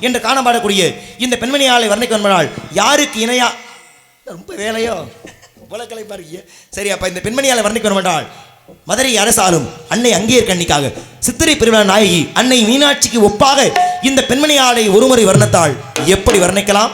என்று காணப்படக்கூடிய இந்த பெண்மணியாளை வர்ணிக்க என்பதால் யாருக்கு இணையா? ரொம்ப வேலையோ? உலகலை பாருங்க. சரி அப்ப இந்த பெண்மணியாளை வர்ணிக்க வேண்டால் மதுரை அரசாலும் அன்னை அங்கேயர் கண்ணிக்காக சித்திரை பெருவிழா நாயகி அன்னை மீனாட்சிக்கு ஒப்பாக இந்த பெண்மணியாளை ஒருமுறை வர்ணத்தால் எப்படி வர்ணிக்கலாம்?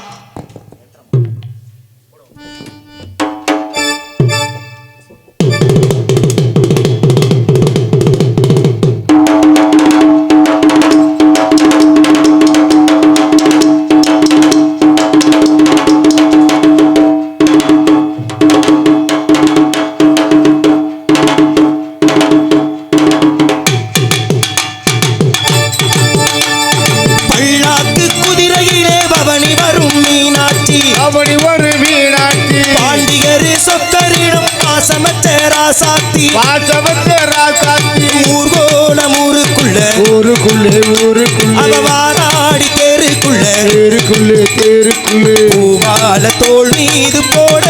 அப்படி ஒரு மீனாட்சி பாண்டிகர் சொக்கரிடம் பாசமற்ற ராசாத்தி. வாசவத்த ராசாத்தி. ஊர்கோலம் ஊருக்குள்ள. ஊருக்குள்ளே ஊருக்குள்ளே. அவ வாராடி தேருக்குள்ள. தேருக்குள்ளே தேருக்குள்ளே. பூவால தோல் மீது போட.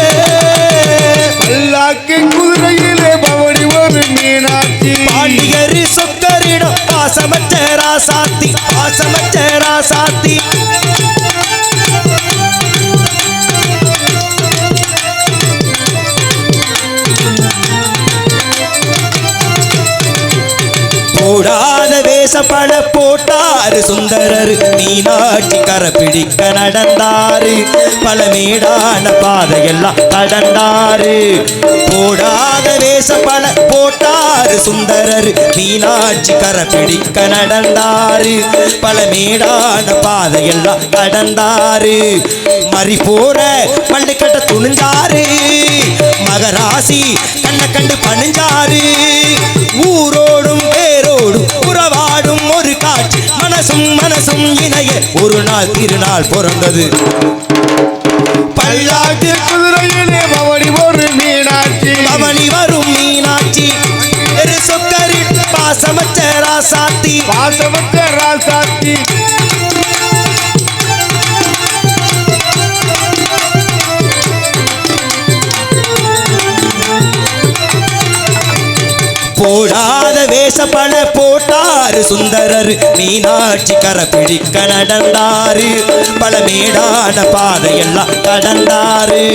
பல்லாக்கு குதிரையிலே பவனி ஒரு மீனாட்சி. பாண்டிகர் சொக்கரிடம் பாசமற்ற ராசாத்தி. பாசமற்ற ராசாத்தி. வேஷப்பட போட்டாரு சுந்தரர். மீனாட்சி கரை பிடிக்க நடந்தாரு. பல மேடான பாதையெல்லாம் கடந்தாரு. போடாத வேஷப்பட போட்டாரு சுந்தரர். மீனாட்சி கரை பிடிக்க நடந்தாரு. பல மேடான பாதையெல்லாம் கடந்தாரு. மறி போற பள்ளி கட்ட துணிஞ்சாரு. மகராசி கண்ண கண்டு பணிஞ்சாரு. ஊரோடும் மனசும் இணைய ஒரு நாள் திருநாள் பிறந்தது. பல்லாட்டு குதிரையிலே பவனி ஒரு மீனாட்சி. பவனி வரும் மீனாட்சி. எரு சொக்கரி பாசமச்ச ராசாத்தி. வாசவத்த ராசாத்தி. போடாத வேஷப்பட போட்டாரு சுந்தரர். மீனாட்சி கரை பிடிக்க நடந்தாரு. பல மேடான பாதையெல்லாம் கடந்தாரு.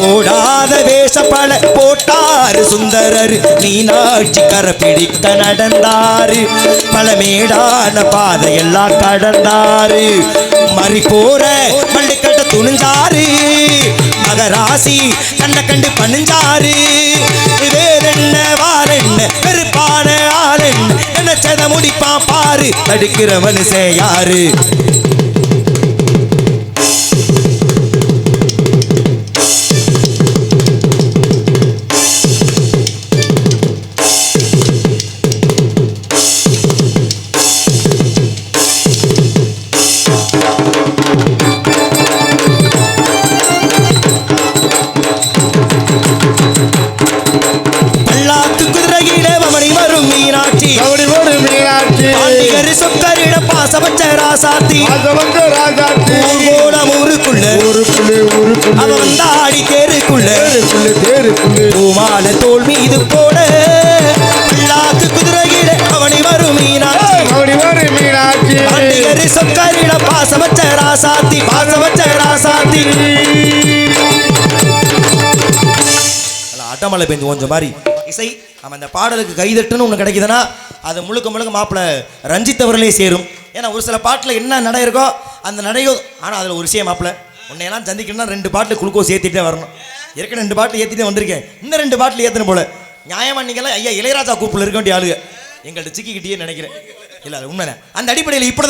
போடாத வேஷப்பட போட்டாரு சுந்தரர். மீனாட்சி கரை பிடிக்க நடந்தாரு. பல மேடான பாதையெல்லாம் கடந்தாரு. மறி போற மல்லிக்கட்ட துணிஞ்சாரு. ராசி கண்ட கண்டு பணிஞ்சாரு. வேறென்ன வாரென்ன வெறுப்பான ஆளென்ன என்ன செத முடிப்பா பாரு தடுக்கிற மனுஷன் யாரு? பாண்டிகர் சொக்கரிட பாசபட்ச ராசாத்தி ராசாத்தி ஊர்கோலம் ஊருக்குள்ள ஊருக்குள்ளே. அவ ஊருக்குள்ளே வந்தாடி தேருக்குள்ள. தேருக்குள்ளே தேருக்குள்ளே. பூமால தோல் மீது போட. பல்லாக்கு குதிரையிட அவனி வரும் மீனாட்சி. பவனி ஒரு மீனாட்சி. பாண்டிகர் சொக்கரிட பாசபட்ச ராசாத்தி ராசாத்தி அட்டமலை பெஞ்சு கொஞ்சம் மாதிரி இசை நம்ம அந்த பாடலுக்கு கைதட்டுன்னு ஒன்று கிடைக்குதுன்னா அது முழுக்க முழுக்க மாப்பிள்ளை ரஞ்சித் அவர்களே சேரும். ஏன்னா ஒரு சில பாட்டில் என்ன நடை இருக்கோ அந்த நடையோ ஆனால் அதில் ஒரு விஷயம் மாப்பிள்ளை உன்னையெல்லாம் சந்திக்கணும்னா ரெண்டு பாட்டில் குளுக்கோஸ் ஏற்றிட்டே வரணும். ஏற்கனவே ரெண்டு பாட்டில் ஏற்றிட்டே வந்திருக்கேன். இன்னும் ரெண்டு பாட்டில் ஏற்றணும் போல. நியாயமா நீங்களாம் ஐயா இளையராஜா கூப்பில் இருக்க வேண்டிய ஆளுங்க. எங்கள்கிட்ட சிக்கிக்கிட்டே நினைக்கிறேன். இல்லை அது உண்மை அந்த அடிப்படையில் இப்படி